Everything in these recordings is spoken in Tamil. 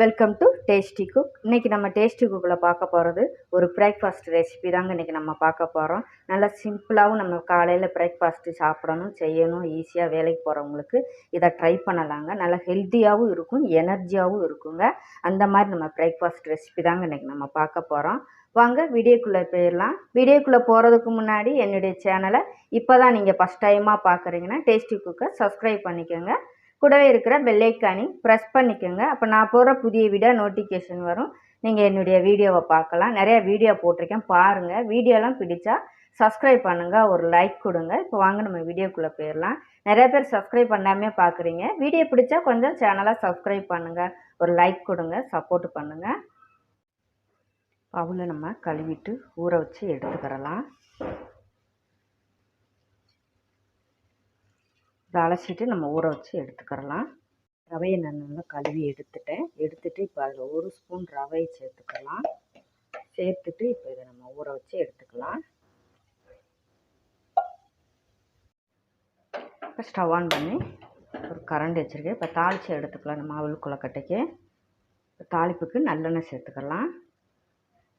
வெல்கம் டு டேஸ்டி குக் இன்றைக்கி நம்ம டேஸ்டி குக்கில் பார்க்க போகிறது ஒரு பிரேக்ஃபாஸ்ட் ரெசிபி தாங்க இன்றைக்கி நம்ம பார்க்க போகிறோம் நல்லா சிம்பிளாகவும் நம்ம காலையில் பிரேக்ஃபாஸ்ட்டு சாப்பிடணும் செய்யணும் ஈஸியாக வேலைக்கு போகிறவங்களுக்கு இதை ட்ரை பண்ணலாங்க. நல்லா ஹெல்த்தியாகவும் இருக்கும் எனர்ஜியாகவும் இருக்குங்க. அந்த மாதிரி நம்ம பிரேக்ஃபாஸ்ட் ரெசிபி தாங்க இன்றைக்கி நம்ம பார்க்க போகிறோம் வாங்க வீடியோக்குள்ளே போயிடலாம். வீடியோக்குள்ளே போகிறதுக்கு முன்னாடி என்னுடைய சேனலை இப்போ தான் நீங்கள் ஃபஸ்ட் டைமாக பார்க்குறீங்கன்னா டேஸ்டி குக்கை சப்ஸ்கிரைப் பண்ணிக்கோங்க. கூடவே இருக்கிற பெல்லைக்கானி ப்ரெஸ் பண்ணிக்கோங்க. அப்போ நான் போகிற புதிய வீடியோ நோட்டிஃபிகேஷன் வரும். நீங்கள் என்னுடைய வீடியோவை பார்க்கலாம். நிறைய வீடியோ போட்டிருக்கேன். பாருங்கள் வீடியோலாம் பிடிச்சா சப்ஸ்கிரைப் பண்ணுங்கள் ஒரு லைக் கொடுங்க. இப்போ வாங்க நம்ம வீடியோக்குள்ளே போயிடலாம். நிறைய பேர் சப்ஸ்கிரைப் பண்ணாமே பார்க்குறீங்க வீடியோ பிடிச்சா கொஞ்சம் சேனலாக சப்ஸ்கிரைப் பண்ணுங்கள் ஒரு லைக் கொடுங்க. சப்போர்ட் பண்ணுங்கள் அவளை நம்ம கழுவிட்டு ஊற வச்சு எடுத்துக்கிறலாம். இப்போ அலசிட்டு நம்ம ஊற வச்சு எடுத்துக்கிறலாம். ரவையை நான் நல்லா கழுவி எடுத்துட்டேன். எடுத்துட்டு இப்போ அதில் ஒரு ஸ்பூன் ரவையை சேர்த்துக்கலாம். சேர்த்துட்டு இப்போ இதை நம்ம ஊற வச்சு எடுத்துக்கலாம். இப்போ ஸ்டவ் ஆன் பண்ணி ஒரு கரண்ட் வச்சுருக்கேன். இப்போ தாளித்து எடுத்துக்கலாம் நம்ம அவள் கொலக்கட்டைக்கு தாளிப்புக்கு நல்லெண்ணெய் சேர்த்துக்கலாம்.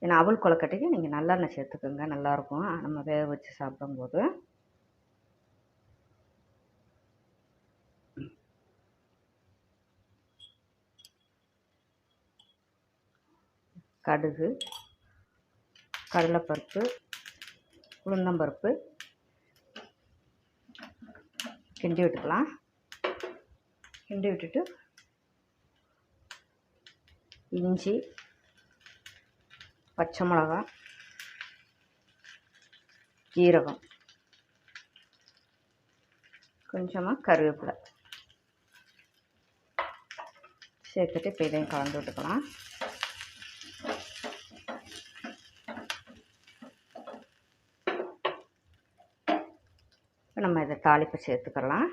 ஏன்னா அவள் கொலக்கட்டைக்கு நீங்கள் நல்லெண்ணெய் சேர்த்துக்கோங்க. நல்லாயிருக்கும் நம்ம வேக வச்சு சாப்பிடும்போது. கடுகு கடலைப்பருப்பு உளுந்தம்பருப்பு. கிண்டி விட்டுக்கலாம். கிண்டி விட்டுட்டு இஞ்சி பச்சை மிளகா ஜீரகம் கொஞ்சமாக கருவேப்பிலை சேர்த்துட்டு இப்போ இதையும் கலந்து விட்டுக்கலாம். இப்போ நம்ம இதை தாளிப்பு சேர்த்துக்கலாம்.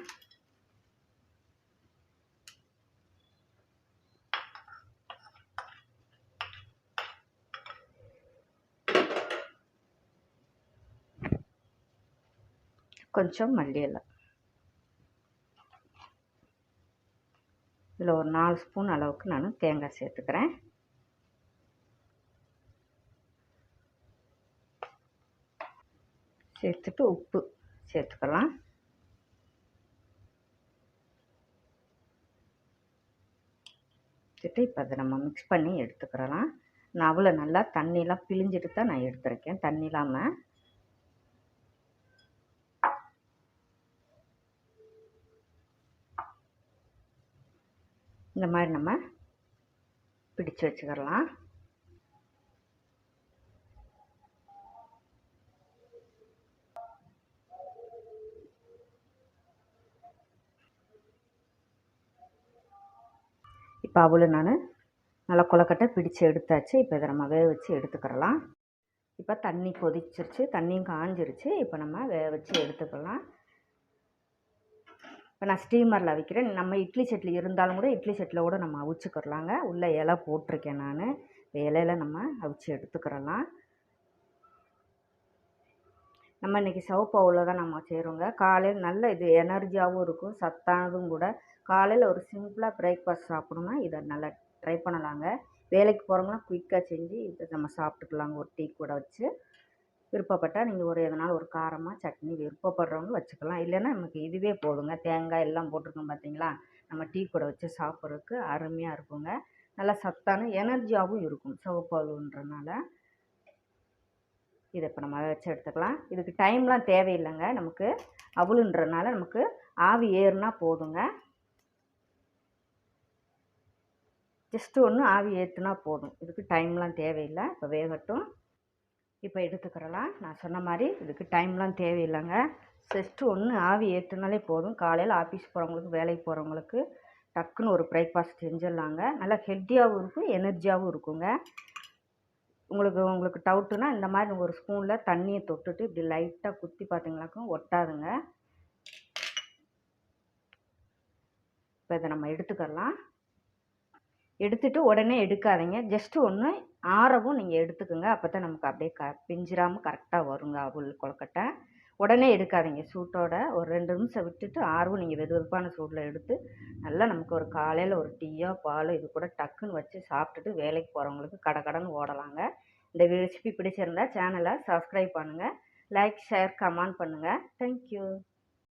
கொஞ்சம் மல்லி இதில் ஒரு நாலு ஸ்பூன் அளவுக்கு நான் தேங்காய் சேர்த்துக்கிறேன். சேர்த்துட்டு உப்பு. சேர்த்துக்கலாம். சேர்த்து இப்போ அதை நம்ம மிக்ஸ் பண்ணி எடுத்துக்கிறலாம். நான் அவ்வளோ நல்லா தண்ணியெலாம் பிழிஞ்சிட்டு தான் நான் எடுத்துருக்கேன். தண்ணி இல்லாமல் இந்த மாதிரி நம்ம பிடிச்சு வச்சுக்கிறலாம். இப்போ அவளு நான் நல்லா கொலக்கட்டை பிடிச்சு எடுத்தாச்சு. இப்போ இதை நம்ம வேக வச்சு எடுத்துக்கிறலாம். இப்போ தண்ணி கொதிச்சிருச்சு. தண்ணியும் காஞ்சிருச்சு. இப்போ நம்ம வேக வச்சு எடுத்துக்கலாம். இப்போ நான் ஸ்டீமரில் வைக்கிறேன். நம்ம இட்லி சட்லி இருந்தாலும் கூட இட்லி சட்டில் கூட நம்ம அவிச்சுக்கிறலாங்க. உள்ளே இலை போட்டிருக்கேன் நான். இலையில நம்ம அவிச்சு எடுத்துக்கிறலாம். நம்ம இன்றைக்கி சவுப்பவுல தான் நம்ம செய்கிறோங்க காலையில் நல்ல இது எனர்ஜியாகவும் இருக்கும். சத்தானதும் கூட காலையில் ஒரு சிம்பிளாக பிரேக்ஃபாஸ்ட் சாப்பிடணுன்னா இதை நல்லா ட்ரை பண்ணலாங்க. வேலைக்கு போகிறவங்களாம் குயிக்காக செஞ்சு இதை நம்ம சாப்பிட்டுக்கலாங்க. ஒரு டீ கூட வச்சு விருப்பப்பட்டால் நீங்கள் ஒரு எதனாலும் ஒரு காரமாக சட்னி விருப்பப்படுறவங்க வச்சுக்கலாம். இல்லைன்னா நமக்கு இதுவே போதுங்க. தேங்காய் எல்லாம் போட்டிருக்கோம் பார்த்தீங்களா? நம்ம டீ கூட வச்சு சாப்பிட்றதுக்கு அருமையாக இருக்குங்க. நல்லா சத்தான எனர்ஜியாகவும் இருக்கும். சிவப்பாலுன்றனால இதை இப்போ நம்ம வச்சு எடுத்துக்கலாம். இதுக்கு டைம்லாம் தேவையில்லைங்க. நமக்கு அவளுன்றனால நமக்கு ஆவி ஏறுனா போதுங்க. ஜஸ்ட்டு ஒன்று ஆவி ஏற்றுனா போதும். இதுக்கு டைம்லாம் தேவையில்லை. இப்போ வேகட்டும். இப்போ எடுத்துக்கிறலாம். நான் சொன்ன மாதிரி இதுக்கு டைம்லாம் தேவையில்லைங்க. ஜஸ்ட்டு ஒன்று ஆவி ஏற்றுனாலே போதும். காலையில் ஆஃபீஸ் போகிறவங்களுக்கு வேலைக்கு போகிறவங்களுக்கு டக்குன்னு ஒரு பிரேக்ஃபாஸ்ட் செஞ்சிடலாங்க. நல்லா ஹெல்த்தியாகவும் இருக்கும் எனர்ஜியாகவும் இருக்குங்க. உங்களுக்கு உங்களுக்கு டவுட்டுனா இந்த மாதிரி ஒரு ஸ்பூனில் தண்ணியை தொட்டுட்டு இப்படி லைட்டாக குத்தி பார்த்தீங்களாக்கும் ஒட்டாதுங்க. இப்போ இதை நம்ம எடுத்துக்கலாம் எடுத்துட்டு உடனே எடுக்காதீங்க. ஜஸ்ட்டு ஒன்று ஆறவும் நீங்கள் எடுத்துக்கோங்க. அப்போ தான் நமக்கு அப்படியே க பிஞ்சிராமல் கரெக்டாக வருங்க அவல் கொழுக்கட்டை. உடனே எடுக்காதீங்க. சூட்டோட ஒரு ரெண்டு நிமிஷம் விட்டுட்டு ஆர்வம் நீங்கள் வெது வெதுப்பான சூடில் எடுத்து நல்லா நமக்கு ஒரு காலையில் ஒரு டீயோ பால் இது கூட டக்குன்னு வச்சு சாப்பிட்டுட்டு வேலைக்கு போகிறவங்களுக்கு கடை கடன் ஓடலாங்க. இந்த ரெசிபி பிடிச்சிருந்தா சேனலை சப்ஸ்கிரைப் பண்ணுங்கள் லைக் ஷேர் கமெண்ட் பண்ணுங்கள் தேங்க்யூ